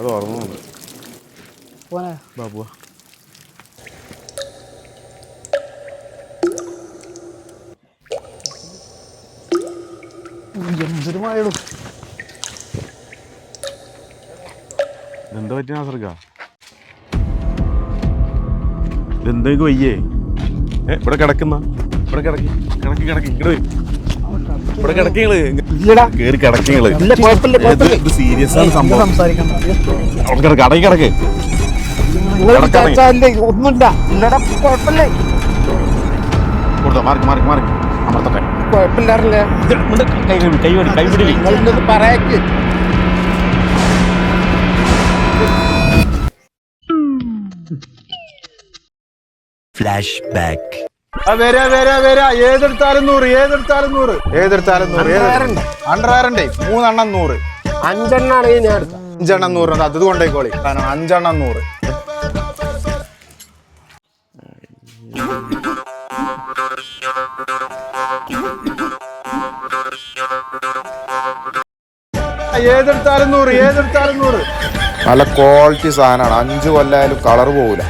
അത് ഓർമ്മ പോനെ. ബാബുവാ. എന്തൊരു മഴയുള്ളൂ എന്താ പറ്റിയ നാസർക്ക? ഇത് വയ്യേ? ഏ ഇവിടെ കിടക്കുന്ന ഇവിടെ കിടക്കി കിടക്കി കിടക്കി ഇങ്ങോട്ട് വരും. ഇവിടെ കിടക്കിങ്ങൾ. ഇല്ലടാ. കേറി കിടക്കിങ്ങൾ. ഇല്ല കുഴപ്പമില്ല ഇത് സീരിയസ് ആണ് സംഭവം. സംസാരിക്കണ്ട അവിടെ കിടക്ക് അടങ്ങി കിടക്ക്. ഒന്നുമില്ല. ഇല്ലടാ കുഴപ്പമില്ല. കൊടുത്തോ മാർക്ക് മാർക്ക് മാർക്ക്. അമർത്തട്ടെ. കുഴപ്പമില്ലാറില്ല. കൈ കൈ കൈ പിടി, കൈ പിടി നിങ്ങളിത് പറയാക്ക്? വരാ വരാ വരാ. ഏതെടുത്താലും നൂറ് ഏതെടുത്താലും നൂറ്. ഏതെടുത്താലും നൂറ് അണ്ടർവയറിന്റെ മൂന്നെണ്ണം നൂറ്. അഞ്ചെണ്ണാണ് ഞാൻ അഞ്ചെണ്ണം നൂറ് അത് അത് കൊണ്ടേക്കോളി കാരണം അഞ്ചെണ്ണം നൂറ്. ഏതെടുത്താലും നൂറ് ഏതെടുത്താലും നൂറ്. നല്ല ക്വാളിറ്റി സാധനമാണ്. അഞ്ചു കൊല്ലായാലും കളർ പോകില്ല